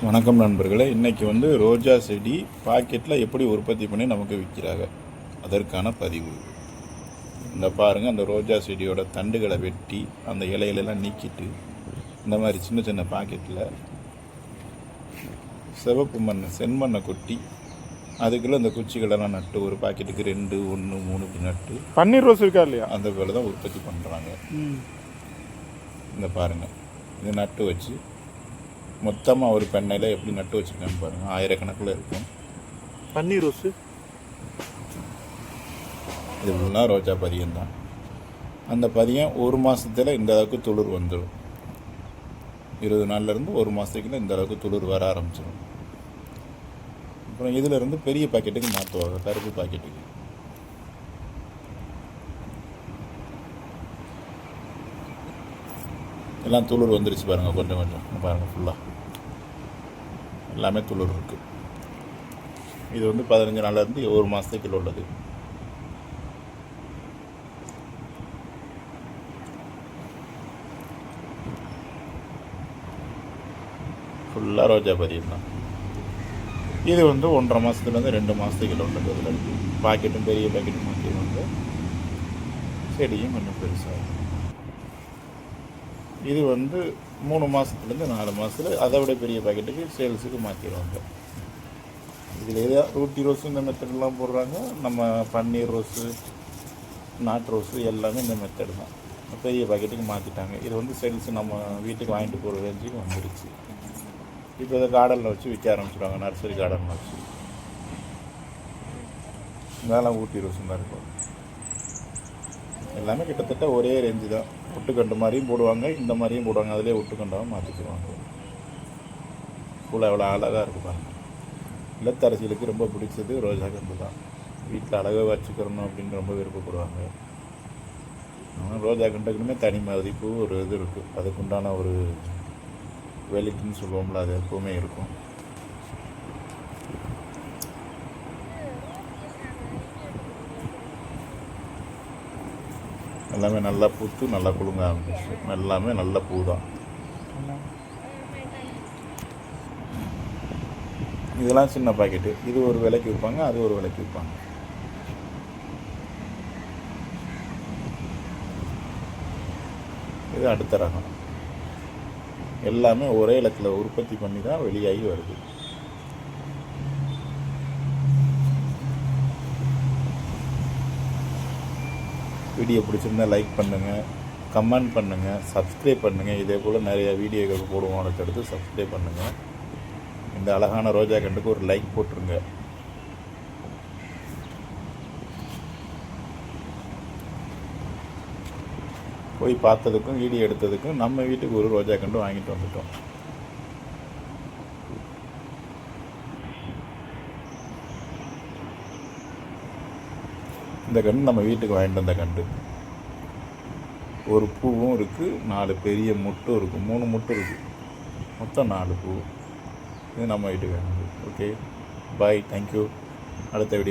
வணக்கம் நண்பர்களே. இன்றைக்கி வந்து ரோஜா செடி பாக்கெட்டில் எப்படி உற்பத்தி பண்ணி நமக்கு விற்கிறாங்க அதற்கான பதிவு. இந்த பாருங்கள் அந்த ரோஜா செடியோட தண்டுகளை வெட்டி அந்த இலையிலெல்லாம் நீக்கிட்டு இந்த மாதிரி சின்ன சின்ன பாக்கெட்டில் சிவப்பு மண் செம்மண்ணை கொட்டி அதுக்குள்ளே இந்த குச்சிகளெல்லாம் நட்டு ஒரு பாக்கெட்டுக்கு ரெண்டு ஒன்று மூணு இப்படி நட்டு பன்னீர் ரோஸ் இருக்கா இல்லையா? அந்த வேலை தான் உற்பத்தி பண்ணுறாங்க இந்த பாருங்கள் இது நட்டு வச்சு மொத்தமாக ஒரு பெண்ணையில் எப்படி நட்டு வச்சுருக்கான்னு பாருங்கள் ஆயிரக்கணக்கில் இருக்கும். பன்னீர் ரோஸ் இது ஃபுல்லாக ரோஜா பதியம் தான். அந்த பதியம் ஒரு மாதத்தில் இந்த அளவுக்கு துளிர் வந்துடும். இருபது நாள்லேருந்து ஒரு மாதத்துக்குள்ள இந்த அளவுக்கு துளிர் வர ஆரம்பிச்சிடும். அப்புறம் இதிலிருந்து பெரிய பாக்கெட்டுக்கு மாற்றுவாங்க கருப்பு பாக்கெட்டுக்கு. எல்லாம் துளிர் வந்துருச்சு பாருங்கள் கொஞ்சம் கொஞ்சம். பாருங்கள் ஃபுல்லாக எல்லாமே துளிர் இருக்குது இது வந்து பதினஞ்சு நாள்லேருந்து ஒரு மாதத்துக்குள்ள உள்ளது. ஃபுல்லாக ரோஜா பதியம் தான். இது வந்து ஒன்றரை மாதத்துலேருந்து ரெண்டு மாதத்துக்குள்ள உள்ளது. இதில் இருக்குது பாக்கெட்டும் பெரிய பாக்கெட்டும் வந்து செடியும் கொஞ்சம் பெருசாகும் இது வந்து மூணு மாதத்துலேருந்து நாலு மாதத்தில் அதை விட பெரிய பாக்கெட்டுக்கு சேல்ஸுக்கு மாற்றிடுவாங்க இதில் எதா ரூட்டி ரோஸு இந்த மெத்தட்லாம் போடுறாங்க. நம்ம பன்னீர் ரோஸு நாட்டு ரோஸு எல்லாமே இந்த மெத்தட் தான். பெரிய பாக்கெட்டுக்கு மாற்றிட்டாங்க இது வந்து சேல்ஸ் நம்ம வீட்டுக்கு வாங்கிட்டு போகிற ரேஞ்சுக்கு வந்துடுச்சு இப்போ இதை கார்டனில் வச்சு விற்க ஆரம்பிச்சிடுவாங்க நர்சரி கார்டனில் வச்சு. இதெல்லாம் ஊட்டி ரோஸும் தான் இருக்கும். எல்லாமே கிட்டத்தட்ட ஒரே ரேஞ்சு தான். ஒட்டுக்கண்டு மாதிரியும் போடுவாங்க இந்த மாதிரியும் போடுவாங்க. அதிலே ஒட்டுக்கண்டாகவும் மாற்றிக்குவாங்க பூவில் எவ்வளோ அழகாக இருக்கு பாருங்கள் இல்லத்தரசிகளுக்கு ரொம்ப பிடிச்சது ரோஜா கன்று தான். வீட்டில் அழகாக வச்சுக்கிறணும் அப்படின்னு ரொம்ப விருப்பப்படுவாங்க. ஆனால் ரோஜா கண்டுக்குமே தனி மதிப்பு ஒரு இது இருக்குது அதுக்குண்டான ஒரு வெளிக்குன்னு சொல்லுவோம்ல அது எப்போவுமே இருக்கும். எல்லாமே நல்லா பூத்து நல்லா குலுங்க ஆரம்பிச்சு. எல்லாமே நல்ல பூ தான் இதெல்லாம் சின்ன பாக்கெட்டு. இது ஒரு விலைக்கு விற்பாங்க அது ஒரு விலைக்கு விற்பாங்க. இது அடுத்த ரகம். எல்லாமே ஒரே இடத்துல உற்பத்தி பண்ணி தான் வெளியாகி வருது. வீடியோ பிடிச்சிருந்தா லைக் பண்ணுங்கள் கமெண்ட் பண்ணுங்கள் சப்ஸ்கிரைப் பண்ணுங்கள் இதே போல் நிறைய வீடியோக்கள் போடுவோம். அடுத்தடுத்து சப்ஸ்கிரைப் பண்ணுங்கள் இந்த அழகான ரோஜா கண்டுக்கு ஒரு லைக் போட்டுருங்க. போய் பார்த்ததுக்கும் வீடியோ எடுத்ததுக்கும் நம்ம வீட்டுக்கு ஒரு ரோஜா கண்டு வாங்கிட்டு வந்துட்டோம். இந்த கன்று நம்ம வீட்டுக்கு வாங்கிட்டு வந்த கன்று. ஒரு பூவும் இருக்குது நாலு பெரிய முட்டும் இருக்குது மூணு முட்டும் இருக்குது மொத்தம் நாலு பூ. இது நம்ம வீட்டுக்கு வாங்கினது ஓகே பாய் தேங்க்யூ அடுத்த வீடியோ